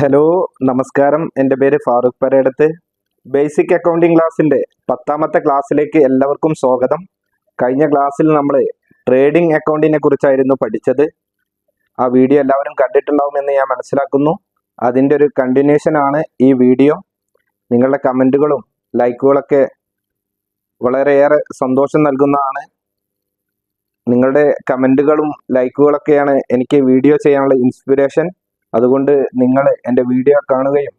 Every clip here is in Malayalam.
ഹലോ നമസ്കാരം. എന്റെ പേര് ഫാറൂഖ് പരേടത്ത് ബേസിക് അക്കൗണ്ടിംഗ് ക്ലാസ്സിന്റെ പത്താമത്തെ ക്ലാസ്സിലേക്ക് എല്ലാവർക്കും സ്വാഗതം. കഴിഞ്ഞ ക്ലാസ്സിൽ നമ്മൾ ട്രേഡിംഗ് അക്കൗണ്ടിനെ കുറിച്ചായിരുന്നു പഠിച്ചത്. ആ വീഡിയോ എല്ലാവരും കണ്ടിട്ടുണ്ടാവുമെന്ന് ഞാൻ മനസ്സിലാക്കുന്നു. അതിന്റെ ഒരു കണ്ടിന്യൂഷൻ ആണ് ഈ വീഡിയോ. നിങ്ങളുടെ കമന്റുകളും ലൈക്കുകളൊക്കെ വളരെയേറെ സന്തോഷം നൽകുന്നതാണ്. നിങ്ങളുടെ കമന്റുകളും ലൈക്കുകളൊക്കെയാണ് എനിക്ക് വീഡിയോ ചെയ്യാനുള്ള ഇൻസ്പിറേഷൻ അതുകൊണ്ട് നിങ്ങൾ എന്റെ വീഡിയോ കാണുകയും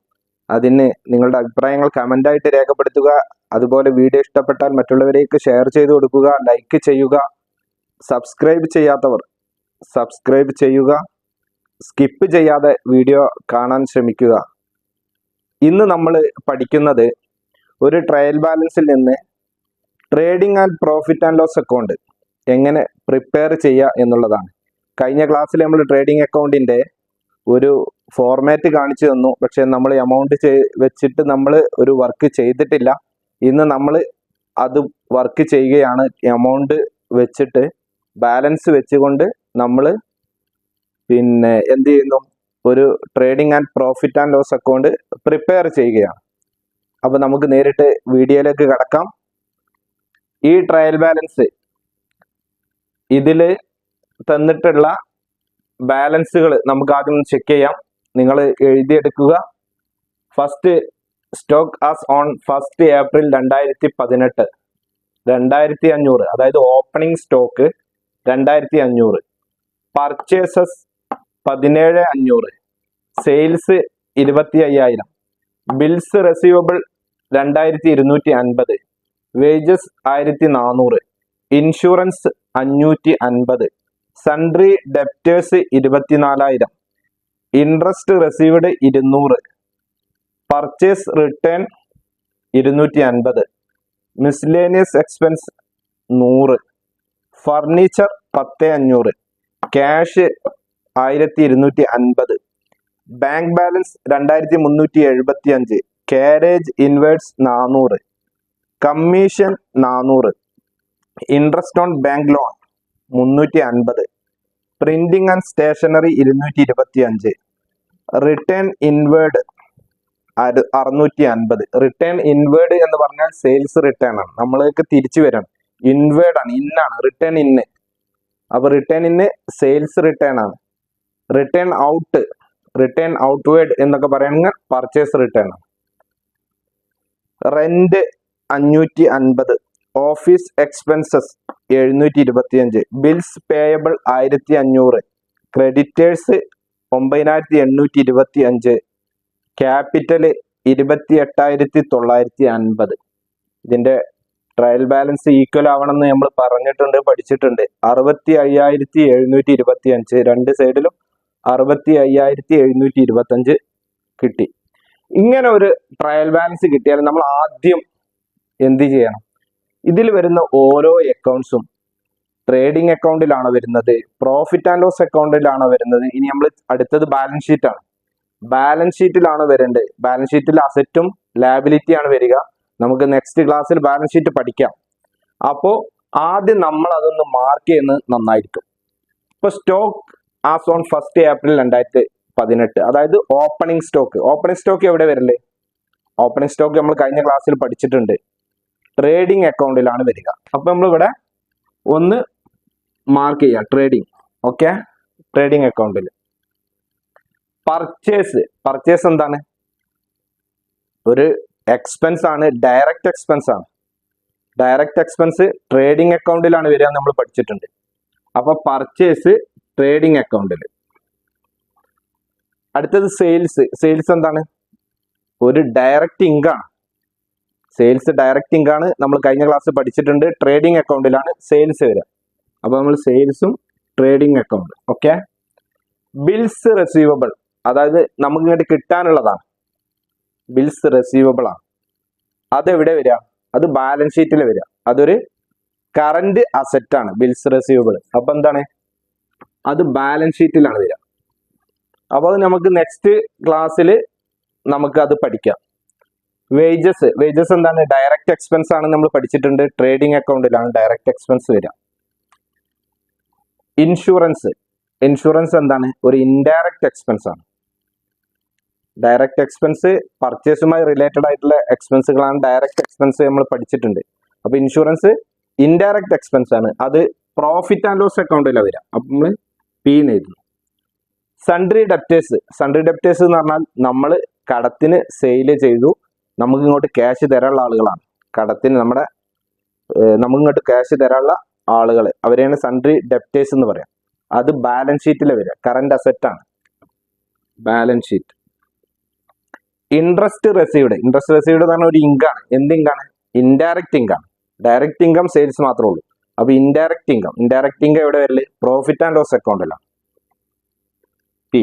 അതിന് നിങ്ങളുടെ അഭിപ്രായങ്ങൾ കമന്റായിട്ട് രേഖപ്പെടുത്തുക. അതുപോലെ വീഡിയോ ഇഷ്ടപ്പെട്ടാൽ മറ്റുള്ളവരേക്ക് ഷെയർ ചെയ്ത് കൊടുക്കുക ലൈക്ക് ചെയ്യുക. സബ്സ്ക്രൈബ് ചെയ്യാത്തവർ സബ്സ്ക്രൈബ് ചെയ്യുക. സ്കിപ്പ് ചെയ്യാതെ വീഡിയോ കാണാൻ ശ്രമിക്കുക. ഇന്ന് നമ്മൾ പഠിക്കുന്നത് ഒരു ട്രയൽ ബാലൻസിൽ നിന്ന് trading and profit and loss account എങ്ങനെ പ്രിപ്പയർ ചെയ്യുക എന്നുള്ളതാണ്. കഴിഞ്ഞ ക്ലാസ്സിൽ നമ്മൾ ട്രേഡിംഗ് അക്കൗണ്ടിന്റെ ഒരു ഫോർമാറ്റ് കാണിച്ചു തന്നു. പക്ഷെ നമ്മൾ എമൗണ്ട് വെച്ചിട്ട് നമ്മൾ ഒരു വർക്ക് ചെയ്തിട്ടില്ല. ഇന്ന് നമ്മൾ അത് വർക്ക് ചെയ്യുകയാണ്. എമൗണ്ട് വെച്ചിട്ട് ബാലൻസ് വെച്ചുകൊണ്ട് നമ്മൾ പിന്നെ എന്ത് ചെയ്യുന്നു? ഒരു trading and profit and loss account prepare ചെയ്യുകയാണ്. അപ്പോൾ നമുക്ക് നേരിട്ട് വീഡിയോയിലേക്ക് കടക്കാം. ഈ ട്രയൽ ബാലൻസ് ഇതിൽ തന്നിട്ടുള്ള ബാലൻസുകൾ നമുക്ക് ആദ്യം ചെക്ക് ചെയ്യാം. നിങ്ങൾ എഴുതിയെടുക്കുക. First stock as on first April രണ്ടായിരത്തി പതിനെട്ട് രണ്ടായിരത്തി അഞ്ഞൂറ് അതായത് ഓപ്പണിംഗ് സ്റ്റോക്ക് രണ്ടായിരത്തി അഞ്ഞൂറ് പർച്ചേസസ് പതിനേഴ് അഞ്ഞൂറ്. സെയിൽസ് ഇരുപത്തി അയ്യായിരം ബിൽസ് റെസീവബിൾ രണ്ടായിരത്തി ഇരുന്നൂറ്റി അൻപത് വേജസ് ആയിരത്തി നാനൂറ് ഇൻഷുറൻസ് അഞ്ഞൂറ്റി അൻപത് സൺട്രി ഡെപ്റ്റേഴ്സ് ഇരുപത്തിനാലായിരം. ഇൻട്രസ്റ്റ് റെസീവ്ഡ് ഇരുന്നൂറ്. പർച്ചേസ് റിട്ടേൺ ഇരുന്നൂറ്റി അൻപത് മിസ്ലേനിയസ് എക്സ്പെൻസ് നൂറ്. ഫർണിച്ചർ പത്ത് അഞ്ഞൂറ്. ക്യാഷ് ആയിരത്തി ഇരുന്നൂറ്റി അൻപത് ബാങ്ക് ബാലൻസ് രണ്ടായിരത്തി മുന്നൂറ്റി എഴുപത്തി അഞ്ച് കാരേജ് ഇൻവേർട്സ് നാനൂറ് കമ്മീഷൻ നാനൂറ് ഇൻട്രസ്റ്റ് ഓൺ ബാങ്ക് ലോൺ മുന്നൂറ്റി അൻപത് പ്രിന്റിംഗ് ആൻഡ് സ്റ്റേഷനറി ഇരുന്നൂറ്റി ഇരുപത്തി അഞ്ച് റിട്ടേൺ ഇൻവേർഡ് അറുന്നൂറ്റി അൻപത് റിട്ടേൺ ഇൻവേർഡ് എന്ന് പറഞ്ഞാൽ സെയിൽസ് റിട്ടേൺ ആണ്. നമ്മൾക്ക് തിരിച്ചു വരണം. ഇൻവേർഡ് ആണ് ഇന്നാണ് റിട്ടേൺ ഇന്ന് അപ്പൊ റിട്ടേൺ ഇന്ന് സെയിൽസ് റിട്ടേൺ ആണ്. റിട്ടേൺ ഔട്ട് റിട്ടേൺ ഔട്ട്വേർഡ് എന്നൊക്കെ പറയണെങ്കിൽ പർച്ചേസ് റിട്ടേൺ ആണ്. റെന്റ് അഞ്ഞൂറ്റി അൻപത് ഓഫീസ് എക്സ്പെൻസസ് എഴുന്നൂറ്റി ഇരുപത്തിയഞ്ച് ബിൽസ് പേയബിൾ ആയിരത്തി അഞ്ഞൂറ് ക്രെഡിറ്റേഴ്സ് ഒമ്പതിനായിരത്തി എണ്ണൂറ്റി ഇരുപത്തി അഞ്ച് ക്യാപിറ്റൽ ഇരുപത്തി എട്ടായിരത്തി തൊള്ളായിരത്തി അൻപത് ഇതിന്റെ ട്രയൽ ബാലൻസ് ഈക്വൽ ആവണം എന്ന് നമ്മൾ പറഞ്ഞിട്ടുണ്ട് പഠിച്ചിട്ടുണ്ട്. അറുപത്തി അയ്യായിരത്തി എഴുന്നൂറ്റി ഇരുപത്തി അഞ്ച് രണ്ട് സൈഡിലും അറുപത്തി അയ്യായിരത്തി എഴുന്നൂറ്റി ഇരുപത്തി അഞ്ച് കിട്ടി. ഇങ്ങനെ ഒരു ട്രയൽ ബാലൻസ് കിട്ടിയാൽ നമ്മൾ ആദ്യം എന്ത് ചെയ്യണം? ഇതിൽ വരുന്ന ഓരോ അക്കൗണ്ട്സും ട്രേഡിംഗ് അക്കൗണ്ടിലാണ് വരുന്നത്. പ്രോഫിറ്റ് ആൻഡ് ലോസ് അക്കൗണ്ടിലാണ് വരുന്നത്. ഇനി നമ്മൾ അടുത്തത് ബാലൻസ് ഷീറ്റ് ആണ്. ബാലൻസ് ഷീറ്റിലാണ് വരേണ്ടത്. ബാലൻസ് ഷീറ്റിൽ അസറ്റും ലാബിലിറ്റിയാണ് വരിക. നമുക്ക് നെക്സ്റ്റ് ക്ലാസ്സിൽ ബാലൻസ് ഷീറ്റ് പഠിക്കാം. അപ്പോൾ ആദ്യം നമ്മൾ അതൊന്ന് മാർക്ക് ചെയ്യുന്നത് നന്നായിരിക്കും. ഇപ്പൊ stock as on first April രണ്ടായിരത്തി പതിനെട്ട് അതായത് ഓപ്പണിംഗ് സ്റ്റോക്ക് ഓപ്പണിംഗ് സ്റ്റോക്ക് എവിടെ വരല്ലേ ഓപ്പണിംഗ് സ്റ്റോക്ക് നമ്മൾ കഴിഞ്ഞ ക്ലാസ്സിൽ പഠിച്ചിട്ടുണ്ട്. ട്രേഡിംഗ് അക്കൗണ്ടിലാണ് വരിക. അപ്പൊ നമ്മൾ ഇവിടെ ഒന്ന് മാർക്ക് ചെയ്യുക ട്രേഡിംഗ് ഓക്കെ ട്രേഡിംഗ് അക്കൗണ്ടിൽ പർച്ചേസ് പർച്ചേസ് എന്താണ്? ഒരു എക്സ്പെൻസ് ആണ് ഡയറക്റ്റ് എക്സ്പെൻസ് ആണ്. ഡയറക്റ്റ് എക്സ്പെൻസ് ട്രേഡിംഗ് അക്കൗണ്ടിലാണ് വരിക നമ്മൾ പഠിച്ചിട്ടുണ്ട്. അപ്പൊ പർച്ചേസ് ട്രേഡിംഗ് അക്കൗണ്ടിൽ അടുത്തത് സെയിൽസ് സെയിൽസ് എന്താണ്? ഒരു ഡയറക്റ്റ് ഇൻകാണ് സെയിൽസ് ഡയറക്റ്റിംഗ് ആണ് നമ്മൾ കഴിഞ്ഞ ക്ലാസ് പഠിച്ചിട്ടുണ്ട്. ട്രേഡിംഗ് അക്കൗണ്ടിലാണ് സെയിൽസ് വരിക അപ്പോൾ നമ്മൾ സെയിൽസും trading account okay bills receivable അതായത് നമുക്ക് ഇങ്ങോട്ട് കിട്ടാനുള്ളതാണ്. ബിൽസ് റെസീവബിൾ ആണ്. അതെവിടെ വരിക അത് ബാലൻസ് ഷീറ്റിൽ വരിക അതൊരു കറന്റ് അസറ്റ് ആണ് ബിൽസ് റെസീവബിൾ അപ്പൊ എന്താണ്? അത് ബാലൻസ് ഷീറ്റിലാണ് വരിക അപ്പോൾ അത് നമുക്ക് നെക്സ്റ്റ് ക്ലാസ്സിൽ നമുക്ക് അത് പഠിക്കാം. വേജസ് വേജസ് എന്താണ്? ഡയറക്റ്റ് എക്സ്പെൻസ് ആണ് നമ്മൾ പഠിച്ചിട്ടുണ്ട്. ട്രേഡിംഗ് അക്കൗണ്ടിലാണ് ഡയറക്റ്റ് എക്സ്പെൻസ് വരിക. ഇൻഷുറൻസ് ഇൻഷുറൻസ് എന്താണ്? ഒരു ഇൻഡയറക്റ്റ് എക്സ്പെൻസ് ആണ്. ഡയറക്റ്റ് എക്സ്പെൻസ് പർച്ചേസുമായി റിലേറ്റഡ് ആയിട്ടുള്ള എക്സ്പെൻസുകളാണ് ഡയറക്റ്റ് എക്സ്പെൻസ് നമ്മൾ പഠിച്ചിട്ടുണ്ട്. അപ്പൊ ഇൻഷുറൻസ് ഇൻഡയറക്റ്റ് എക്സ്പെൻസ് ആണ്. അത് പ്രോഫിറ്റ് ആൻഡ് ലോസ് അക്കൗണ്ടിലാണ് വരിക. അപ്പൊ നമ്മൾ പി എഴുതുന്നു. സൺഡ്രി ഡെപ്റ്റേഴ്സ് സൺഡ്രി ഡെപ്റ്റേഴ്സ് എന്ന് പറഞ്ഞാൽ നമ്മൾ കടത്തിന് സെയിൽ ചെയ്തു. നമുക്ക് ഇങ്ങോട്ട് ക്യാഷ് തരാനുള്ള ആളുകളാണ്. കടത്തിന് നമ്മുടെ നമുക്ക് ഇങ്ങോട്ട് ക്യാഷ് തരാനുള്ള ആളുകൾ അവരെയാണ് സൺട്രി ഡെപ്റ്റേഴ്സ് എന്ന് പറയാം. അത് ബാലൻസ് ഷീറ്റിലെ വരിക. കറണ്ട് അസറ്റ് ആണ്. Balance sheet interest received interest received എന്ന് പറഞ്ഞാൽ ഒരു ഇങ്കാണ് എന്ത് ഇങ്കാണ് indirect income direct income sales മാത്രമേ ഉള്ളൂ. അപ്പൊ ഇൻഡയറക്റ്റ് ഇൻകം ഇൻഡയറക്റ്റ് ഇൻകം എവിടെ വരില്ല profit and loss അക്കൗണ്ടിലാണ് P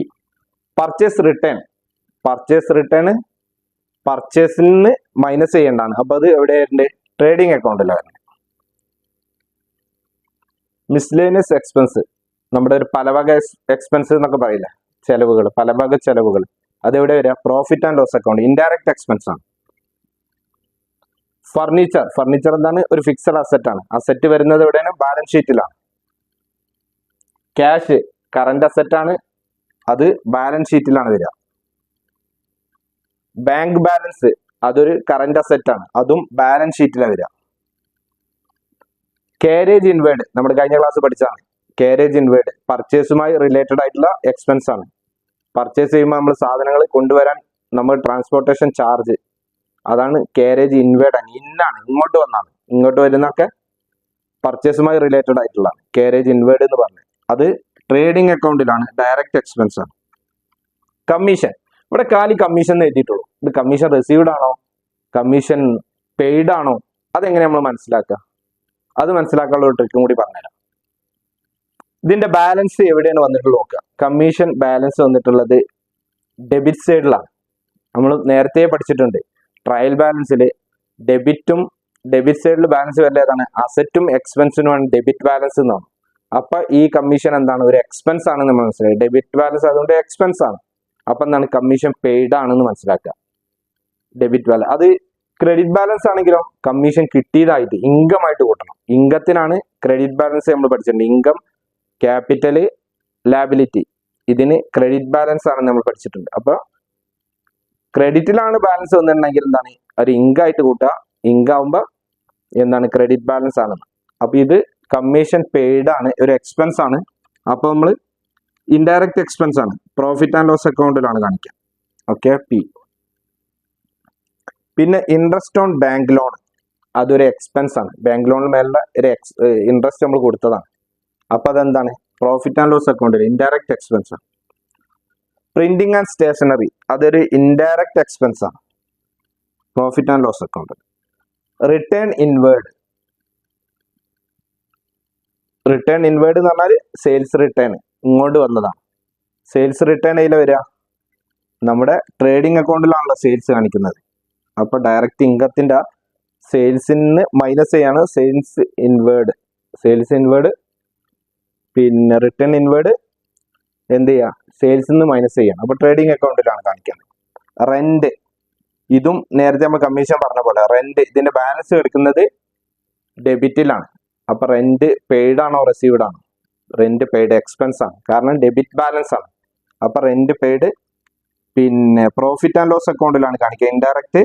purchase return purchase return പർച്ചേസിൽ നിന്ന് മൈനസ് ചെയ്യേണ്ടതാണ്. അപ്പൊ അത് എവിടെ വരുന്നുണ്ട് ട്രേഡിംഗ് അക്കൗണ്ടിലാണ് വരുന്നത് മിസ്ലേനിയസ് എക്സ്പെൻസ് നമ്മുടെ ഒരു പലവക എക്സ്പെൻസ് എന്നൊക്കെ പറയില്ല? ചെലവുകൾ പലവക ചെലവുകൾ. അതെവിടെ വരിക profit and loss account indirect expense ആണ്. ഫർണിച്ചർ ഫർണിച്ചർ എന്താണ്? ഒരു ഫിക്സഡ് അസറ്റ് ആണ്. അസറ്റ് വരുന്നത് എവിടെയാണ്? ബാലൻസ് ഷീറ്റിലാണ് ക്യാഷ് കറണ്ട് അസറ്റ് ആണ്. അത് ബാലൻസ് ഷീറ്റിലാണ് വരിക. ബാങ്ക് ബാലൻസ് അതൊരു കറന്റ് അസെറ്റ് ആണ്. അതും ബാലൻസ് ഷീറ്റിലാണ് വരിക. കാരേജ് ഇൻവേർഡ് നമ്മൾ കഴിഞ്ഞ ക്ലാസ് പഠിച്ചതാണ്. കാരേജ് ഇൻവേർഡ് പർച്ചേസുമായി റിലേറ്റഡ് ആയിട്ടുള്ള എക്സ്പെൻസ് ആണ്. പർച്ചേസ് ചെയ്യുമ്പോൾ നമ്മൾ സാധനങ്ങൾ കൊണ്ടുവരാൻ നമ്മൾ ട്രാൻസ്പോർട്ടേഷൻ ചാർജ് അതാണ് കാരേജ് ഇൻവേർഡ് ആണ്. ഇന്നാണ് ഇങ്ങോട്ട് വന്നാണ്. ഇങ്ങോട്ട് വരുന്നൊക്കെ പർച്ചേസുമായി റിലേറ്റഡ് ആയിട്ടുള്ള കാരേജ് ഇൻവേർഡ് എന്ന് പറഞ്ഞത് അത് ട്രേഡിംഗ് അക്കൗണ്ടിലാണ് ഡയറക്റ്റ് എക്സ്പെൻസ് ആണ്. കമ്മീഷൻ ഇവിടെ കാലി കമ്മീഷൻ എന്ന് എഴുതിയിട്ടുള്ളൂ. ഇത് കമ്മീഷൻ റിസീവ്ഡ് ആണോ? കമ്മീഷൻ പെയ്ഡ് ആണോ? അതെങ്ങനെ നമ്മൾ മനസ്സിലാക്കുക? അത് മനസ്സിലാക്കാനുള്ള ഒരു ട്രിക്കും കൂടി പറഞ്ഞുതരാം. ഇതിന്റെ ബാലൻസ് എവിടെയാണ് വന്നിട്ടുള്ളത് നോക്കുക. കമ്മീഷൻ ബാലൻസ് വന്നിട്ടുള്ളത് ഡെബിറ്റ് സൈഡിലാണ് നമ്മൾ നേരത്തെ പഠിച്ചിട്ടുണ്ട്. ട്രയൽ ബാലൻസിൽ ഡെബിറ്റും ഡെബിറ്റ് സൈഡിൽ ബാലൻസ് വരില്ല ഏതാണ്? അസറ്റും എക്സ്പെൻസിനുമാണ് ഡെബിറ്റ് ബാലൻസ് എന്നാണ്. അപ്പൊ ഈ കമ്മീഷൻ എന്താണ്? ഒരു എക്സ്പെൻസ് ആണ് നമ്മൾ മനസ്സിലായി. ഡെബിറ്റ് ബാലൻസ് അതുകൊണ്ട് എക്സ്പെൻസ് ആണ്. അപ്പൊ എന്താണ്? കമ്മീഷൻ പെയ്ഡ് ആണെന്ന് മനസ്സിലാക്കുക. ഡെബിറ്റ് ബാലൻസ് അത് ക്രെഡിറ്റ് ബാലൻസ് ആണെങ്കിലും കമ്മീഷൻ കിട്ടിയതായിട്ട് ഇൻകം ആയിട്ട് കൂട്ടണം. ഇൻകത്തിനാണ് ക്രെഡിറ്റ് ബാലൻസ് നമ്മൾ പഠിച്ചിട്ടുണ്ട്. ഇൻകം ക്യാപിറ്റൽ ലാബിലിറ്റി ഇതിന് ക്രെഡിറ്റ് ബാലൻസ് ആണ് നമ്മൾ പഠിച്ചിട്ടുണ്ട്. അപ്പൊ ക്രെഡിറ്റിലാണ് ബാലൻസ് വന്നിട്ടുണ്ടെങ്കിൽ എന്താണ്? ഒരു ഇൻകം ആയിട്ട് കൂട്ടുക. ഇൻകം ആവുമ്പോൾ എന്താണ്? ക്രെഡിറ്റ് ബാലൻസ് ആണെന്ന് അപ്പൊ ഇത് കമ്മീഷൻ പെയ്ഡ് ആണ്. ഒരു എക്സ്പെൻസ് ആണ്. അപ്പൊ നമ്മൾ ഇൻഡയറക്റ്റ് എക്സ്പെൻസ് ആണ്. പ്രോഫിറ്റ് ആൻഡ് ലോസ് അക്കൗണ്ടിലാണ് കാണിക്കുക ഓക്കെ പി പിന്നെ ഇൻട്രസ്റ്റ് ഓൺ ബാങ്ക് ലോൺ അതൊരു എക്സ്പെൻസ് ആണ്. ബാങ്ക് ലോണിന് മേലുള്ള ഒരു എക്സ് ഇൻട്രസ്റ്റ് നമ്മൾ കൊടുത്തതാണ്. അപ്പൊ അതെന്താണ്? പ്രോഫിറ്റ് ആൻഡ് ലോസ് അക്കൗണ്ടിൽ ഇൻഡയറക്റ്റ് എക്സ്പെൻസ് ആണ്. പ്രിന്റിംഗ് ആൻഡ് സ്റ്റേഷനറി അതൊരു ഇൻഡയറക്റ്റ് എക്സ്പെൻസ് ആണ്. Profit and loss account return inward return inward എന്ന് പറഞ്ഞാൽ സെയിൽസ് റിട്ടേൺ ഇങ്ങോട്ട് വന്നതാണ്. സെയിൽസ് റിട്ടേൺ അതിൽ വരിക? നമ്മുടെ ട്രേഡിംഗ് അക്കൗണ്ടിലാണല്ലോ സെയിൽസ് കാണിക്കുന്നത്. അപ്പൊ ഡയറക്റ്റ് ഇൻകത്തിന്റെ സെയിൽസിന് മൈനസ് ചെയ്യാണ് സെയിൽസ് ഇൻവേർഡ് സെയിൽസ് ഇൻവേർഡ് പിന്നെ റിട്ടേൺ ഇൻവേർഡ് എന്ത് ചെയ്യുക? സെയിൽസിൽ നിന്ന് മൈനസ് ചെയ്യണം. അപ്പൊ ട്രേഡിംഗ് അക്കൗണ്ടിലാണ് കാണിക്കുന്നത്. റെന്റ് ഇതും നേരത്തെ നമ്മൾ കമ്മീഷൻ പറഞ്ഞ പോലെ റെന്റ് ഇതിന്റെ ബാലൻസ് എടുക്കുന്നത് ഡെബിറ്റിലാണ് അപ്പൊ റെന്റ് പെയ്ഡ് ആണോ റിസീവ്ഡ് ആണോ? റെന്റ് പെയ്ഡ് എക്സ്പെൻസ് ആണ്. കാരണം ഡെബിറ്റ് ബാലൻസ് ആണ്. അപ്പൊ റെന്റ് പെയ്ഡ് പിന്നെ പ്രോഫിറ്റ് ആൻഡ് ലോസ് അക്കൗണ്ടിലാണ് കാണിക്കുക. ഇൻഡയറക്റ്റ്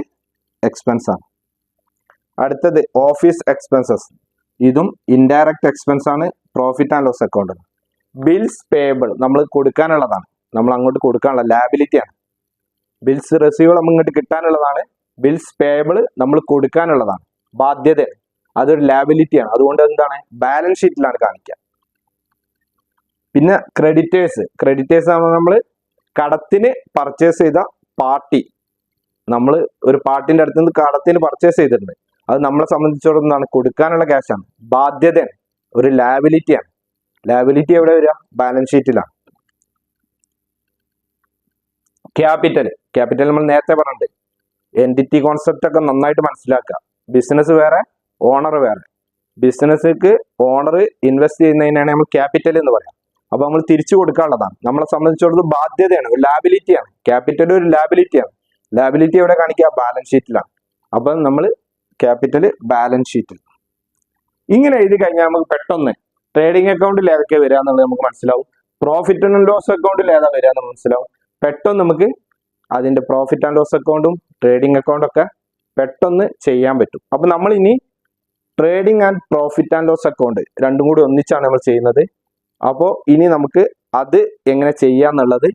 എക്സ്പെൻസ് ആണ്. അടുത്തത് ഓഫീസ് എക്സ്പെൻസസ് ഇതും ഇൻഡയറക്റ്റ് എക്സ്പെൻസ് ആണ് പ്രോഫിറ്റ് ആൻഡ് ലോസ് അക്കൗണ്ടിൽ ബിൽസ് പേബിൾ നമ്മൾ കൊടുക്കാനുള്ളതാണ്. നമ്മൾ അങ്ങോട്ട് കൊടുക്കാനുള്ള ലാബിലിറ്റി ആണ്. ബിൽസ് റെസീവ് നമ്മൾ ഇങ്ങോട്ട് കിട്ടാനുള്ളതാണ്. ബിൽസ് പേബിൾ നമ്മൾ കൊടുക്കാനുള്ളതാണ്. ബാധ്യത. അതൊരു ലാബിലിറ്റിയാണ് അതുകൊണ്ട് എന്താണ്? ബാലൻസ് ഷീറ്റിലാണ് കാണിക്കുക. പിന്നെ ക്രെഡിറ്റേഴ്സ് ക്രെഡിറ്റേഴ്സ് ആകുമ്പോൾ നമ്മൾ കടത്തിന് പർച്ചേസ് ചെയ്ത പാർട്ടി. നമ്മൾ ഒരു പാർട്ടിന്റെ അടുത്ത് നിന്ന് കടത്തിന് പർച്ചേസ് ചെയ്തിട്ടുണ്ട്. അത് നമ്മളെ സംബന്ധിച്ചിടത്തോളം എന്താണ്? കൊടുക്കാനുള്ള ക്യാഷാണ് ബാധ്യതയാണ്. ഒരു ലാബിലിറ്റിയാണ് ലാബിലിറ്റി എവിടെ വരിക? ബാലൻസ് ഷീറ്റിലാണ് ക്യാപിറ്റൽ ക്യാപിറ്റൽ നമ്മൾ നേരത്തെ പറഞ്ഞിട്ടുണ്ട്. എന്റിറ്റി കോൺസെപ്റ്റ് ഒക്കെ നന്നായിട്ട് മനസ്സിലാക്കുക. ബിസിനസ് വേറെ ഓണർ വേറെ. ബിസിനസ്സിക്ക് ഓണർ ഇൻവെസ്റ്റ് ചെയ്യുന്നതിനാണ് നമ്മൾ ക്യാപിറ്റൽ എന്ന് പറയാം അപ്പൊ നമ്മൾ തിരിച്ചു കൊടുക്കാനുള്ളതാണ്. നമ്മളെ സംബന്ധിച്ചിടത്തോളം ബാധ്യതയാണ് ഒരു ലാബിലിറ്റിയാണ് ക്യാപിറ്റൽ ഒരു ലാബിലിറ്റിയാണ് ലാബിലിറ്റി എവിടെ കാണിക്കുക? ബാലൻസ് ഷീറ്റിലാണ് അപ്പൊ നമ്മൾ ക്യാപിറ്റൽ ബാലൻസ് ഷീറ്റിൽ ഇങ്ങനെ എഴുതി കഴിഞ്ഞാൽ നമുക്ക് പെട്ടെന്ന് ട്രേഡിംഗ് അക്കൗണ്ടിൽ ഏതൊക്കെ വരിക എന്നുള്ളത് നമുക്ക് മനസ്സിലാവും. പ്രോഫിറ്റ് ആൻഡ് ലോസ് അക്കൗണ്ടിൽ ഏതാ വരിക എന്ന് മനസ്സിലാവും. പെട്ടെന്ന് നമുക്ക് അതിന്റെ പ്രോഫിറ്റ് ആൻഡ് ലോസ് അക്കൗണ്ടും ട്രേഡിംഗ് അക്കൗണ്ടും ഒക്കെ പെട്ടെന്ന് ചെയ്യാൻ പറ്റും. അപ്പൊ നമ്മൾ ഇനി trading and profit and loss account രണ്ടും കൂടി ഒന്നിച്ചാണ് നമ്മൾ ചെയ്യുന്നത്. അപ്പോൾ ഇനി നമുക്ക് അത് എങ്ങനെ ചെയ്യാന്നുള്ളത്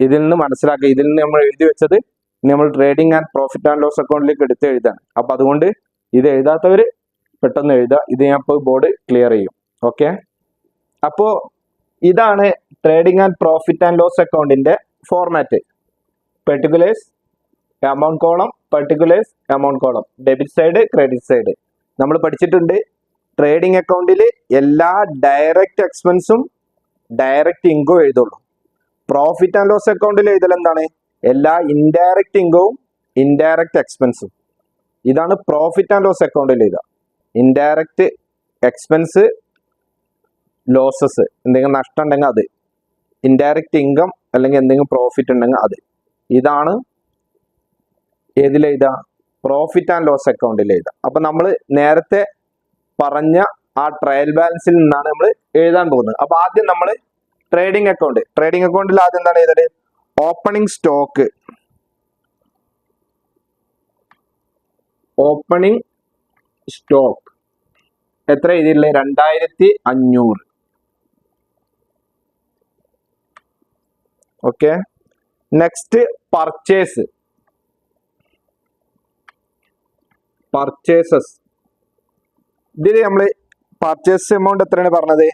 ഇതിൽ നിന്ന് മനസ്സിലാക്കുക. ഇതിൽ നിന്ന് നമ്മൾ എഴുതി വെച്ചത് നമ്മൾ trading and profit and loss അക്കൗണ്ടിലേക്ക് എടുത്ത് എഴുതാണ് അപ്പൊ അതുകൊണ്ട് ഇത് എഴുതാത്തവര് പെട്ടെന്ന് എഴുതുക. ഇത് ഞാൻ ഇപ്പോൾ ബോർഡ് ക്ലിയർ ചെയ്യും. ഓക്കെ അപ്പോ ഇതാണ് trading and profit and loss അക്കൗണ്ടിന്റെ format particulars amount column particulars amount column debit side credit side നമ്മൾ പഠിച്ചിട്ടുണ്ട് ട്രേഡിംഗ് അക്കൗണ്ടിൽ എല്ലാ ഡയറക്റ്റ് എക്സ്പെൻസും ഡയറക്റ്റ് ഇൻകോ എഴുതുള്ളൂ. പ്രോഫിറ്റ് ആൻഡ് ലോസ് അക്കൗണ്ടിൽ എഴുതൽ എന്താണ്? എല്ലാ ഇൻഡയറക്റ്റ് ഇൻകവും ഇൻഡയറക്റ്റ് എക്സ്പെൻസും ഇതാണ് പ്രോഫിറ്റ് ആൻഡ് ലോസ് അക്കൗണ്ടിൽ എഴുതുക. ഇൻഡയറക്റ്റ് എക്സ്പെൻസ് ലോസസ് എന്തെങ്കിലും നഷ്ടം ഉണ്ടെങ്കിൽ അത്. ഇൻഡയറക്റ്റ് ഇൻകം അല്ലെങ്കിൽ എന്തെങ്കിലും പ്രോഫിറ്റ് ഉണ്ടെങ്കിൽ അത്. ഇതാണ് ഏതിലെഴുതുക പ്രോഫിറ്റ് ആൻഡ് ലോസ് അക്കൗണ്ടിൽ എഴുതുക. അപ്പൊ നമ്മൾ നേരത്തെ പറഞ്ഞ ആ ട്രയൽ ബാലൻസിൽ നിന്നാണ് നമ്മൾ എഴുതാൻ പോകുന്നത്. അപ്പൊ ആദ്യം നമ്മൾ ട്രേഡിംഗ് അക്കൗണ്ട് ട്രേഡിംഗ് അക്കൗണ്ടിൽ ആദ്യം എന്താണ് ചെയ്തത് ഓപ്പണിംഗ് സ്റ്റോക്ക് ഓപ്പണിംഗ് സ്റ്റോക്ക് എത്ര എഴുതിയില്ലേ? രണ്ടായിരത്തി അഞ്ഞൂറ് ഓക്കെ നെക്സ്റ്റ് പർച്ചേസ് പർച്ചേസസ് ഇതിൽ നമ്മൾ പർച്ചേസ് എമൗണ്ട് എത്രയാണ് പറഞ്ഞത്?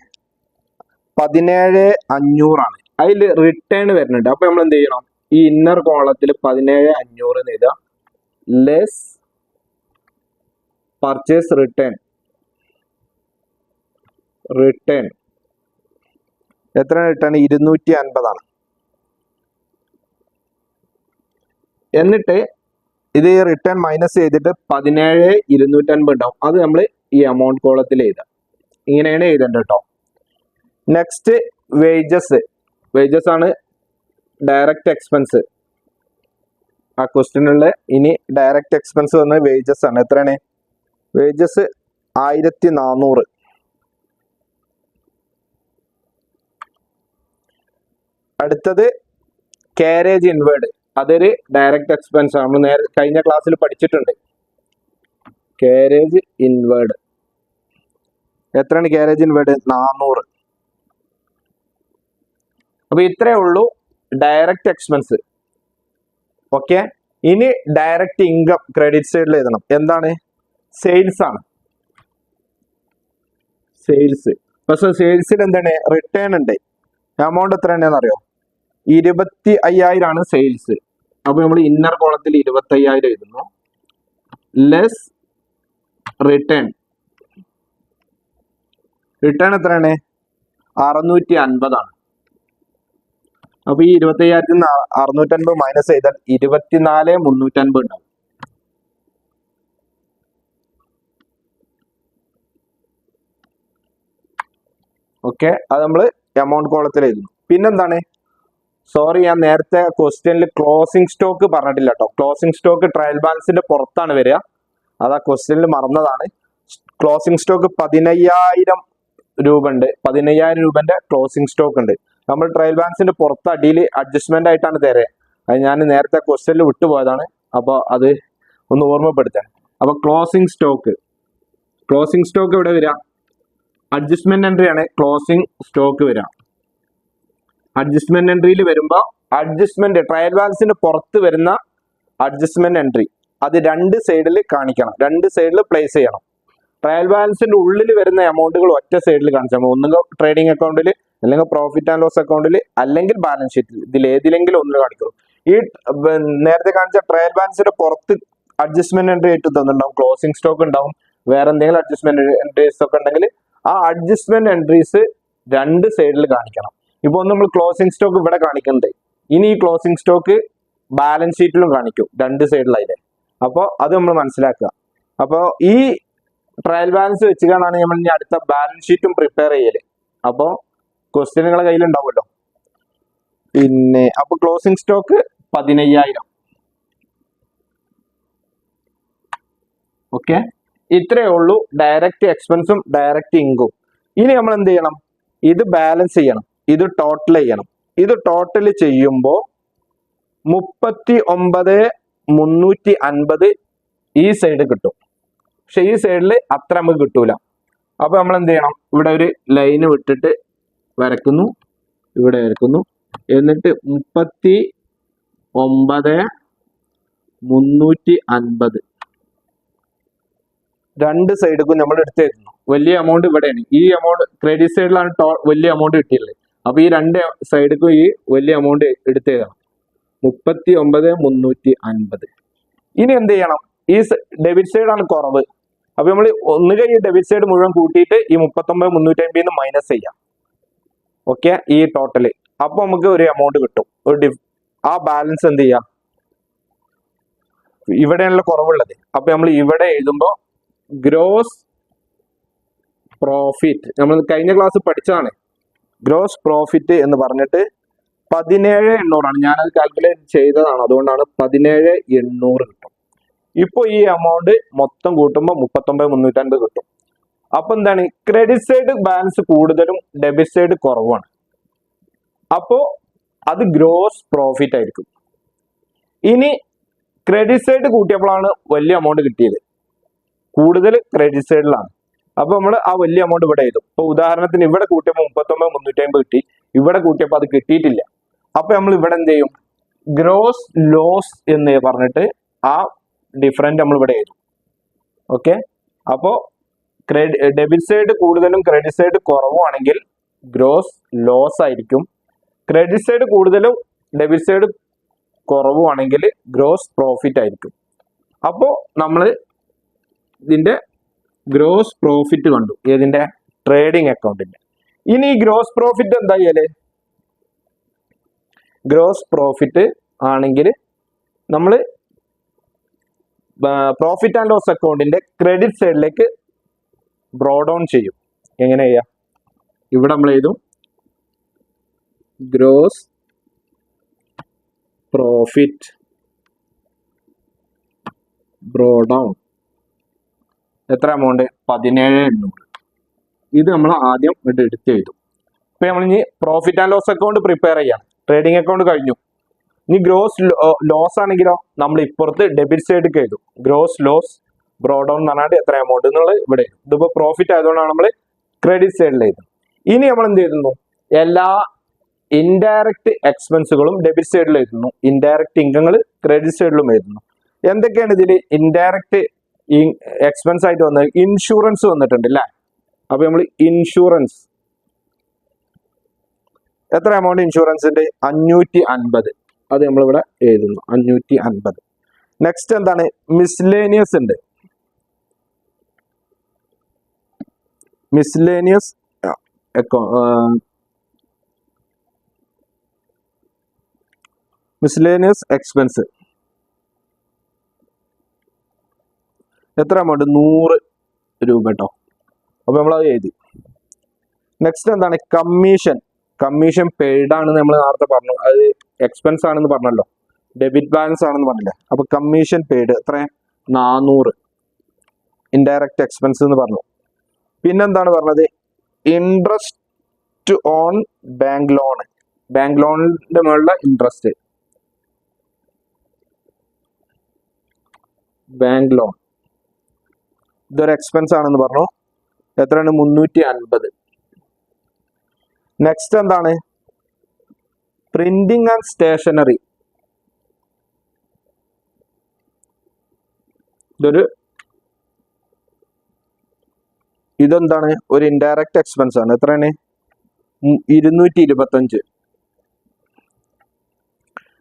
പതിനേഴ് അഞ്ഞൂറാണ്. അതിൽ റിട്ടേൺ വരുന്നുണ്ട്. അപ്പൊ നമ്മൾ എന്ത് ചെയ്യണം? ഈ ഇന്നർ കോളത്തിൽ പതിനേഴ് അഞ്ഞൂറ് എന്ന് എഴുതാം. ലെസ് പർച്ചേസ് റിട്ടേൺ റിട്ടേൺ എത്ര റിട്ടേൺ ഇരുന്നൂറ്റി അൻപതാണ്. എന്നിട്ട് ഇത് റിട്ടേൺ മൈനസ് ചെയ്തിട്ട് പതിനേഴ് ഇരുന്നൂറ്റി അൻപത് ഉണ്ടാവും. അത് നമ്മൾ ഈ എമൗണ്ട് കോളത്തിൽ എഴുതാം. ഇങ്ങനെയാണ് എഴുതേണ്ടത് കേട്ടോ നെക്സ്റ്റ് വേജസ് വേജസ് ആണ് ഡയറക്റ്റ് എക്സ്പെൻസ് ആ ക്വസ്റ്റ്യനുള്ള ഇനി ഡയറക്റ്റ് എക്സ്പെൻസ് വന്ന് വേജസ് ആണ്. എത്രയാണ്? വേജസ് ആയിരത്തി നാനൂറ് അടുത്തത് കാരേജ് ഇൻവേർഡ് അതൊരു ഡയറക്റ്റ് എക്സ്പെൻസ് ആണ്. നമ്മൾ നേരെ കഴിഞ്ഞ ക്ലാസ്സിൽ പഠിച്ചിട്ടുണ്ട്. കാരേജ് ഇൻവേർഡ് എത്രയാണ് കാരേജ് വേട് നാനൂറ് അപ്പൊ ഇത്രേ ഉള്ളൂ ഡയറക്റ്റ് എക്സ്പെൻസ് ഓക്കെ ഇനി ഡയറക്റ്റ് ഇൻകം ക്രെഡിറ്റ് സൈഡിൽ എഴുതണം. എന്താണ്? സെയിൽസ് ആണ്. സെയിൽസ് പക്ഷെ സെയിൽസിൽ എന്താണ്? റിട്ടേൺ ഉണ്ട്. എമൗണ്ട് എത്ര ഉണ്ടെന്ന് അറിയോ? ഇരുപത്തി അയ്യായിരം ആണ് സെയിൽസ് അപ്പൊ നമ്മൾ ഇന്നർ കോളത്തിൽ ഇരുപത്തി അയ്യായിരം എഴുതുന്നു. ലെസ് റിട്ടേൺ റിട്ടേൺ എത്രയാണ്? അറുന്നൂറ്റി അൻപതാണ് അപ്പൊ ഈ ഇരുപത്തി അയ്യായിരത്തിൽ നിന്ന് അറുന്നൂറ്റി അൻപത് മൈനസ് ചെയ്താൽ ഇരുപത്തിനാല് മുന്നൂറ്റി അൻപത് ഉണ്ടാവും. ഓക്കെ അത് നമ്മൾ എമൗണ്ട് കോളത്തിൽ എഴുതുന്നു. പിന്നെന്താണ്? സോറി ഞാൻ നേരത്തെ ക്വസ്റ്റ്യനിൽ ക്ലോസിംഗ് സ്റ്റോക്ക് പറഞ്ഞിട്ടില്ല കേട്ടോ. ക്ലോസിംഗ് സ്റ്റോക്ക് ട്രയൽ ബാലൻസിന്റെ പുറത്താണ് വരിക. അത് ആ ക്വസ്റ്റ്യനിൽ മറന്നതാണ്. ക്ലോസിംഗ് സ്റ്റോക്ക് പതിനയ്യായിരം രൂപ ഉണ്ട് പതിനയ്യായിരം രൂപന്റെ ക്ലോസിംഗ് സ്റ്റോക്ക് ഉണ്ട്. നമ്മൾ ട്രയൽ ബാലൻസിന്റെ പുറത്ത് അടിയിൽ അഡ്ജസ്റ്റ്മെന്റ് ആയിട്ടാണ് തരുക അത് ഞാൻ നേരത്തെ ക്വസ്റ്റനിൽ വിട്ടുപോയതാണ്. അപ്പോൾ അത് ഒന്ന് ഓർമ്മപ്പെടുത്താൻ അപ്പൊ ക്ലോസിംഗ് സ്റ്റോക്ക് ക്ലോസിംഗ് സ്റ്റോക്ക് ഇവിടെ വരിക? അഡ്ജസ്റ്റ്മെന്റ് എൻട്രി ആണ് ക്ലോസിംഗ് സ്റ്റോക്ക് വരിക. അഡ്ജസ്റ്റ്മെന്റ് എൻട്രിയിൽ വരുമ്പോൾ അഡ്ജസ്റ്റ്മെന്റ് ട്രയൽ ബാലൻസിന്റെ പുറത്ത് വരുന്ന അഡ്ജസ്റ്റ്മെന്റ് എൻട്രി അത് രണ്ട് സൈഡിൽ കാണിക്കണം. രണ്ട് സൈഡിൽ പ്ലേസ് ചെയ്യണം. ട്രയൽ ബാലൻസിന്റെ ഉള്ളിൽ വരുന്ന എമൗണ്ടുകൾ ഒറ്റ സൈഡിൽ കാണിച്ചാൽ ഒന്നുകിൽ ട്രേഡിംഗ് അക്കൗണ്ടിൽ അല്ലെങ്കിൽ പ്രോഫിറ്റ് ആൻഡ് ലോസ് അക്കൗണ്ടിൽ അല്ലെങ്കിൽ ബാലൻസ് ഷീറ്റിൽ ഇതിൽ ഏതിലെങ്കിലും ഒന്നിൽ കാണിക്കുള്ളൂ ഈ നേരത്തെ കാണിച്ച ട്രയൽ ബാലൻസിന്റെ പുറത്ത് അഡ്ജസ്റ്റ്മെന്റ് ആയിട്ട് തന്നിട്ടുണ്ടാവും. ക്ലോസിംഗ് സ്റ്റോക്ക് ഉണ്ടാവും. വേറെ എന്തെങ്കിലും അഡ്ജസ്റ്റ്മെന്റ് എൻട്രീസ് ഒക്കെ ഉണ്ടെങ്കിൽ ആ അഡ്ജസ്റ്റ്മെന്റ് എൻട്രീസ് രണ്ട് സൈഡിൽ കാണിക്കണം. ഇപ്പൊ നമ്മൾ ക്ലോസിംഗ് സ്റ്റോക്ക് ഇവിടെ കാണിക്കുന്നുണ്ട് ഇനി ഈ ക്ലോസിംഗ് സ്റ്റോക്ക് ബാലൻസ് ഷീറ്റിലും കാണിക്കും. രണ്ട് സൈഡിലായിട്ട് അപ്പോൾ അത് നമ്മൾ മനസ്സിലാക്കുക. അപ്പോൾ ഈ ട്രയൽ ബാലൻസ് വെച്ചുകൊണ്ടാണ് നമ്മൾ ഇനി അടുത്ത ബാലൻസ് ഷീറ്റും പ്രിപ്പയർ ചെയ്യൽ. അപ്പോൾ ക്വസ്റ്റ്യൻ നിങ്ങളെ കയ്യിലുണ്ടാവുമല്ലോ. പിന്നെ അപ്പൊ ക്ലോസിംഗ് സ്റ്റോക്ക് പതിനയ്യായിരം. ഓക്കെ ഇത്രയേ ഉള്ളൂ. ഡയറക്റ്റ് എക്സ്പെൻസും ഡയറക്റ്റ് ഇൻകും ഇനി നമ്മൾ എന്ത് ചെയ്യണം? ഇത് ബാലൻസ് ചെയ്യണം. ഇത് ടോട്ടൽ ചെയ്യണം. ഇത് ടോട്ടൽ ചെയ്യുമ്പോൾ മുപ്പത്തി ഒമ്പത് മുന്നൂറ്റി അൻപത് ഈ സൈഡ് കിട്ടും. പക്ഷെ ഈ സൈഡിൽ അത്ര നമുക്ക് കിട്ടൂല. അപ്പൊ നമ്മൾ എന്ത് ചെയ്യണം? ഇവിടെ ഒരു ലൈന് വിട്ടിട്ട് വരക്കുന്നു ഇവിടെ വരക്കുന്നു എന്നിട്ട് മുപ്പത്തി ഒമ്പത് മുന്നൂറ്റി അൻപത് രണ്ട് സൈഡിലും നമ്മൾ എടുത്ത് തരുന്നു. വലിയ എമൗണ്ട് ഇവിടെയാണ്. ഈ എമൗണ്ട് ക്രെഡിറ്റ് സൈഡിലാണ് വലിയ എമൗണ്ട് കിട്ടിയുള്ളത് അപ്പൊ ഈ രണ്ട് സൈഡിലും ഈ വലിയ എമൗണ്ട് എടുത്ത് തരണം. മുപ്പത്തി ഒമ്പത് മുന്നൂറ്റി അൻപത് ഇനി എന്ത് ചെയ്യണം? ഈ ഡെബിറ്റ് സൈഡ് ആണ് കുറവ്. അപ്പൊ നമ്മൾ ഒന്നുകിൽ ഈ ഡെബിറ്റ് സൈഡ് മുഴുവൻ കൂട്ടിയിട്ട് ഈ മുപ്പത്തൊമ്പത് മുന്നൂറ്റി നിന്ന് മൈനസ് ചെയ്യാം. ഓക്കെ ഈ ടോട്ടൽ അപ്പൊ നമുക്ക് ഒരു എമൗണ്ട് കിട്ടും. ഒരു ആ ബാലൻസ് എന്ത് ചെയ്യാം? ഇവിടെയാണല്ലോ കുറവുള്ളത്. അപ്പൊ നമ്മൾ ഇവിടെ എഴുതുമ്പോൾ ഗ്രോസ് പ്രോഫിറ്റ് നമ്മൾ കഴിഞ്ഞ ക്ലാസ് പഠിച്ചതാണ്. ഗ്രോസ് പ്രോഫിറ്റ് എന്ന് പറഞ്ഞിട്ട് പതിനേഴ് എണ്ണൂറാണ്. ഞാനത് കാൽക്കുലേറ്റ് ചെയ്തതാണ്. അതുകൊണ്ടാണ് പതിനേഴ് എണ്ണൂറ് കിട്ടും. ഇപ്പൊ ഈ എമൗണ്ട് മൊത്തം കൂട്ടുമ്പോൾ മുപ്പത്തൊമ്പത് മുന്നൂറ്റൻപത് കിട്ടും. അപ്പൊ എന്താണ്? ക്രെഡിറ്റ് സൈഡ് ബാലൻസ് കൂടുതലും ഡെബിറ്റ് സൈഡ് കുറവാണ്. അപ്പോ അത് ഗ്രോസ് പ്രോഫിറ്റ് ആയിരിക്കും. ഇനി ക്രെഡിറ്റ് സൈഡ് കൂട്ടിയപ്പോഴാണ് വലിയ എമൗണ്ട് കിട്ടിയത്. കൂടുതൽ ക്രെഡിറ്റ് സൈഡിലാണ് അപ്പൊ നമ്മൾ ആ വലിയ എമൗണ്ട് ഇവിടെ എഴുതും. ഇപ്പൊ ഉദാഹരണത്തിന് ഇവിടെ കൂട്ടിയപ്പോൾ മുപ്പത്തൊമ്പത് മുന്നൂറ്റി അമ്പത് കിട്ടി. ഇവിടെ കൂട്ടിയപ്പോൾ അത് കിട്ടിയിട്ടില്ല. അപ്പൊ നമ്മൾ ഇവിടെ എന്ത് ചെയ്യും? ഗ്രോസ് ലോസ് എന്ന് പറഞ്ഞിട്ട് ആ ഡിഫറന്റ് നമ്മൾ ഇവിടെ എഴുതും. ഓക്കെ അപ്പോ ക്രെഡി ഡെബിറ്റ് സൈഡ് കൂടുതലും ക്രെഡിറ്റ് സൈഡ് കുറവുമാണെങ്കിൽ ഗ്രോസ് ലോസ് ആയിരിക്കും. ക്രെഡിറ്റ് സൈഡ് കൂടുതലും ഡെബിറ്റ് സൈഡ് കുറവുമാണെങ്കിൽ ഗ്രോസ് പ്രോഫിറ്റ് ആയിരിക്കും. അപ്പോൾ നമ്മൾ ഇതിന്റെ ഗ്രോസ് പ്രോഫിറ്റ് കണ്ടു. ഏതിന്റെ ട്രേഡിംഗ് അക്കൗണ്ടിന്റെ ഇനി ഈ ഗ്രോസ് പ്രോഫിറ്റ് എന്താ ചെയ്യൽ? ഗ്രോസ് പ്രോഫിറ്റ് ആണെങ്കിൽ നമ്മൾ പ്രോഫിറ്റ് ആൻഡ് ലോസ് അക്കൗണ്ടിന്റെ ക്രെഡിറ്റ് സൈഡിലേക്ക് ബ്രോ ഡൗൺ ചെയ്യും. എങ്ങനെ ചെയ്യാം? ഇവിടെ നമ്മൾ എഴുതും. ഗ്രോസ് പ്രോഫിറ്റ് ബ്രോ ഡൗൺ എത്ര എമൗണ്ട് പതിനേഴ് എണ്ണൂറ്. ഇത് നമ്മൾ ആദ്യം ഇവിടെ എടുത്ത് എഴുതും. ഇപ്പൊ നമ്മൾ ഇനി profit and loss account prepare ചെയ്യാം. ട്രേഡിംഗ് അക്കൗണ്ട് കഴിഞ്ഞു. ഇനി ഗ്രോസ് ലോസ് ആണെങ്കിലോ നമ്മൾ ഇപ്പുറത്ത് ഡെബിറ്റ് സൈഡിലേക്ക് എഴുതും. ഗ്രോസ് ലോസ് ബ്രോഡൗൺ എന്ന് പറഞ്ഞാൽ എത്ര എമൗണ്ട് എന്നുള്ളത് ഇവിടെ ഇതിപ്പോ പ്രോഫിറ്റ് ആയതുകൊണ്ടാണ് നമ്മൾ ക്രെഡിറ്റ് സൈഡിൽ എഴുതും ഇനി നമ്മൾ എന്ത് ചെയ്യുന്നു? എല്ലാ ഇൻഡയറക്റ്റ് എക്സ്പെൻസുകളും ഡെബിറ്റ് സൈഡിൽ എഴുതുന്നു. ഇൻഡയറക്റ്റ് ഇൻകങ്ങൾ ക്രെഡിറ്റ് സൈഡിലും എഴുതുന്നു. എന്തൊക്കെയാണ് ഇതിൽ ഇൻഡയറക്റ്റ് എക്സ്പെൻസ് ആയിട്ട് വന്നത്? ഇൻഷുറൻസ് വന്നിട്ടുണ്ട് അല്ലേ അപ്പൊ നമ്മൾ ഇൻഷുറൻസ് എത്ര എമൗണ്ട് ഇൻഷുറൻസിന്റെ അഞ്ഞൂറ്റി അൻപത്. അത് നമ്മളിവിടെ എഴുതുന്നു. അഞ്ഞൂറ്റി അൻപത് നെക്സ്റ്റ് എന്താണ്? മിസ്ലേനിയസ് ഉണ്ട്. മിസ്ലേനിയസ് മിസ്ലേനിയസ് എക്സ്പെൻസ് എത്ര എമൗണ്ട് നൂറ് രൂപ കേട്ടോ അപ്പൊ നമ്മൾ അത് എഴുതി. നെക്സ്റ്റ് എന്താണ്? കമ്മീഷൻ കമ്മീഷൻ പെയ്ഡ് ആണെന്ന് നമ്മൾ നേരത്തെ പറഞ്ഞു അത് എക്സ്പെൻസ് ആണെന്ന് പറഞ്ഞല്ലോ. ഡെബിറ്റ് ബാലൻസ് ആണെന്ന് പറഞ്ഞില്ലേ? അപ്പൊ കമ്മീഷൻ പെയ്ഡ് എത്ര നാനൂറ് ഇൻഡയറക്റ്റ് എക്സ്പെൻസ് എന്ന് പറഞ്ഞു. പിന്നെന്താണ് പറഞ്ഞത്? Interest on bank loan bank ലോണിന്റെ മുകളിലെ ഇൻട്രസ്റ്റ് ബാങ്ക് ലോൺ ഇതൊരു എക്സ്പെൻസ് ആണെന്ന് പറഞ്ഞു. എത്രയാണ്? മുന്നൂറ്റി അൻപത്. നെക്സ്റ്റ് എന്താണ്? പ്രിന്റിംഗ് ആൻഡ് സ്റ്റേഷനറി ഇതൊരു ഇതെന്താണ്? ഒരു ഇൻഡയറക്റ്റ് എക്സ്പെൻസ് ആണ്. എത്രയാണ്? ഇരുന്നൂറ്റി ഇരുപത്തഞ്ച്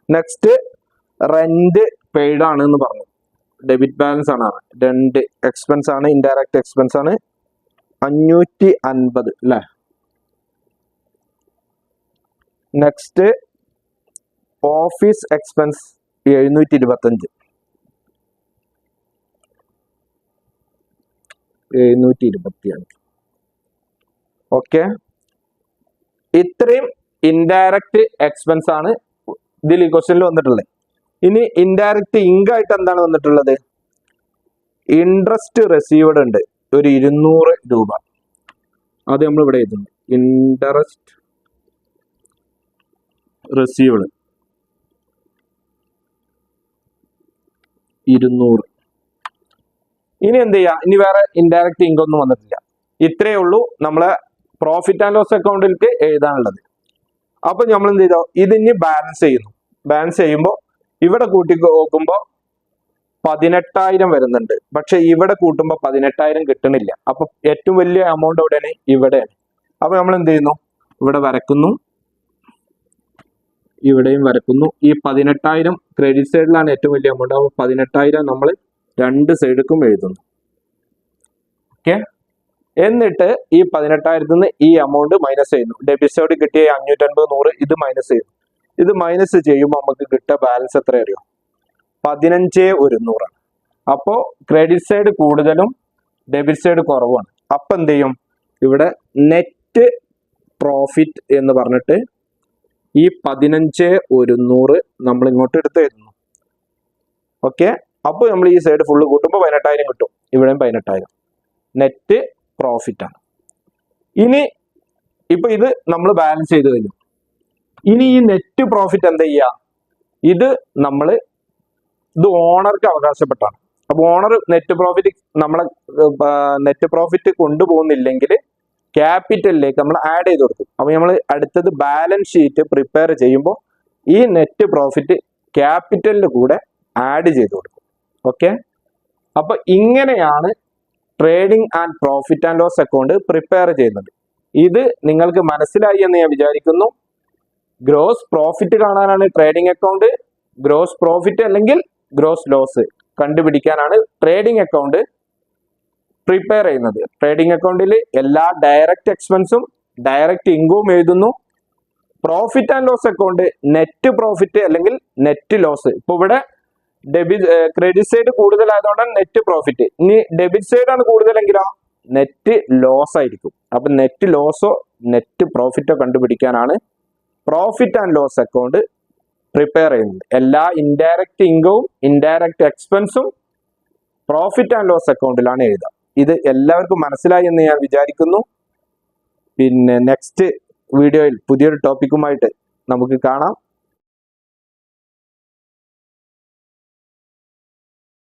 നെക്സ്റ്റ് റെന്റ് പെയ്ഡ് ആണ് എന്ന് പറഞ്ഞു. ഡെബിറ്റ് ബാലൻസ് ആണ്. രണ്ട് എക്സ്പെൻസ് ആണ് ഇൻഡയറക്റ്റ് എക്സ്പെൻസ് ആണ്. അഞ്ഞൂറ്റി അൻപത് അല്ലേ നെക്സ്റ്റ് ഓഫീസ് എക്സ്പെൻസ് എഴുന്നൂറ്റി ഇരുപത്തഞ്ച് എഴുന്നൂറ്റി ഇരുപത്തി അഞ്ച് ഓക്കെ ഇത്രയും ഇൻഡയറക്റ്റ് എക്സ്പെൻസ് ആണ് ഇതിൽ ഈ ക്വസ്റ്റ്യനിൽ വന്നിട്ടുള്ളത്. ഇനി ഇൻഡയറക്റ്റ് ഇങ്കായിട്ട് ആയിട്ട് എന്താണ് വന്നിട്ടുള്ളത്? ഇൻട്രസ്റ്റ് റിസീവ്ഡ് ഉണ്ട്. ഒരു ഇരുന്നൂറ് രൂപ. അത് നമ്മൾ ഇവിടെ എഴുതുന്നു. ഇൻട്രസ്റ്റ് റിസീവ്ഡ് ഇരുന്നൂറ്. ഇനി എന്ത് ചെയ്യാ? ഇനി വേറെ ഇൻഡയറക്റ്റ് ഇൻകം ഒന്നും വന്നിട്ടില്ല. ഇത്രയേ ഉള്ളൂ നമ്മളെ പ്രോഫിറ്റ് ആൻഡ് ലോസ് അക്കൗണ്ടിലേക്ക് എഴുതാനുള്ളത്. അപ്പൊ നമ്മൾ എന്ത് ചെയ്തോ? ഇതിന് ബാലൻസ് ചെയ്യുന്നു. ബാലൻസ് ചെയ്യുമ്പോൾ ഇവിടെ കൂട്ടി നോക്കുമ്പോൾ പതിനെട്ടായിരം വരുന്നുണ്ട്. പക്ഷെ ഇവിടെ കൂട്ടുമ്പോൾ പതിനെട്ടായിരം കിട്ടണില്ല. അപ്പൊ ഏറ്റവും വലിയ എമൗണ്ട് എവിടെയാണ്? ഇവിടെയാണ്. അപ്പൊ നമ്മൾ എന്ത് ചെയ്യുന്നു? ഇവിടെ വരക്കുന്നു ഇവിടെയും വരക്കുന്നു. ഈ പതിനെട്ടായിരം ക്രെഡിറ്റ് സൈഡിലാണ് ഏറ്റവും വലിയ എമൗണ്ട് അപ്പോൾ പതിനെട്ടായിരം നമ്മൾ രണ്ട് സൈഡിക്കും എഴുതുന്നു. ഓക്കെ എന്നിട്ട് ഈ പതിനെട്ടായിരത്തിൽ നിന്ന് ഈ എമൗണ്ട് മൈനസ് ചെയ്യുന്നു. ഡെബിറ്റ് സൈഡ് കിട്ടിയ അഞ്ഞൂറ്റൻപത് നൂറ് ഇത് മൈനസ് ചെയ്യുന്നു. ഇത് മൈനസ് ചെയ്യുമ്പോൾ നമുക്ക് കിട്ടുക ബാലൻസ് എത്ര അറിയോ? പതിനഞ്ച് ഒരുന്നൂറാണ് അപ്പോൾ ക്രെഡിറ്റ് സൈഡ് കൂടുതലും ഡെബിറ്റ് സൈഡ് കുറവാണ്. അപ്പം എന്ത് ചെയ്യും? ഇവിടെ നെറ്റ് പ്രോഫിറ്റ് എന്ന് പറഞ്ഞിട്ട് ഈ പതിനഞ്ച് ഒരുന്നൂറ് നമ്മൾ ഇങ്ങോട്ട് എടുത്ത് എഴുതുന്നു ഓക്കെ അപ്പോൾ നമ്മൾ ഈ സൈഡ് ഫുള്ള് കൂട്ടുമ്പോൾ പതിനെട്ടായിരം കിട്ടും. ഇവിടെയും പതിനെട്ടായിരം. നെറ്റ് പ്രോഫിറ്റ് ആണ്. ഇനി ഇപ്പൊ ഇത് നമ്മൾ ബാലൻസ് ചെയ്ത് കഴിഞ്ഞു. ഇനി ഈ നെറ്റ് പ്രോഫിറ്റ് എന്താ ചെയ്യുക ഇത് നമ്മൾ ഇത് ഓണർക്ക് അവകാശപ്പെട്ടാണ്. അപ്പൊ ഓണർ നെറ്റ് പ്രോഫിറ്റ് നമ്മളെ നെറ്റ് പ്രോഫിറ്റ് കൊണ്ടുപോകുന്നില്ലെങ്കിൽ ക്യാപിറ്റലിലേക്ക് നമ്മൾ ആഡ് ചെയ്ത് കൊടുക്കും. അപ്പോൾ നമ്മൾ അടുത്തത് ബാലൻസ് ഷീറ്റ് പ്രിപ്പയർ ചെയ്യുമ്പോൾ ഈ നെറ്റ് പ്രോഫിറ്റ് ക്യാപിറ്റലിന്റെ കൂടെ ആഡ് ചെയ്ത് കൊടുക്കും. ഓക്കെ അപ്പോൾ ഇങ്ങനെയാണ് trading and profit and loss account prepare ചെയ്യുന്നത്. ഇത് നിങ്ങൾക്ക് മനസ്സിലായി എന്ന് ഞാൻ വിചാരിക്കുന്നു. ഗ്രോസ് പ്രോഫിറ്റ് കാണാനാണ് ട്രേഡിംഗ് അക്കൗണ്ട് ഗ്രോസ് പ്രോഫിറ്റ് അല്ലെങ്കിൽ ഗ്രോസ് ലോസ് കണ്ടുപിടിക്കാനാണ് ട്രേഡിംഗ് അക്കൗണ്ട് പ്രിപ്പയർ ചെയ്യുന്നത്. ട്രേഡിംഗ് അക്കൗണ്ടിൽ എല്ലാ ഡയറക്റ്റ് എക്സ്പെൻസും ഡയറക്റ്റ് ഇൻകവും എഴുതുന്നു. Profit and loss account net profit അല്ലെങ്കിൽ നെറ്റ് ലോസ് ഇപ്പൊ ഇവിടെ ഡെബിറ്റ് ക്രെഡിറ്റ് സൈഡ് കൂടുതലായതുകൊണ്ട് നെറ്റ് പ്രോഫിറ്റ് ഇനി ഡെബിറ്റ് സൈഡ് ആണ് കൂടുതലെങ്കിലോ നെറ്റ് ലോസ് ആയിരിക്കും. അപ്പൊ നെറ്റ് ലോസോ നെറ്റ് പ്രോഫിറ്റോ കണ്ടുപിടിക്കാനാണ് profit and loss account prepare ചെയ്യുന്നത്. എല്ലാ ഇൻഡയറക്റ്റ് ഇൻകവും ഇൻഡയറക്റ്റ് എക്സ്പെൻസും പ്രോഫിറ്റ് ആൻഡ് ലോസ് അക്കൗണ്ടിലാണ് എഴുതുക. ഇത് എല്ലാവർക്കും മനസ്സിലായി എന്ന് ഞാൻ വിചാരിക്കുന്നു. പിന്നെ നെക്സ്റ്റ് വീഡിയോയിൽ പുതിയൊരു ടോപ്പിക്കുമായിട്ട് നമുക്ക് കാണാം.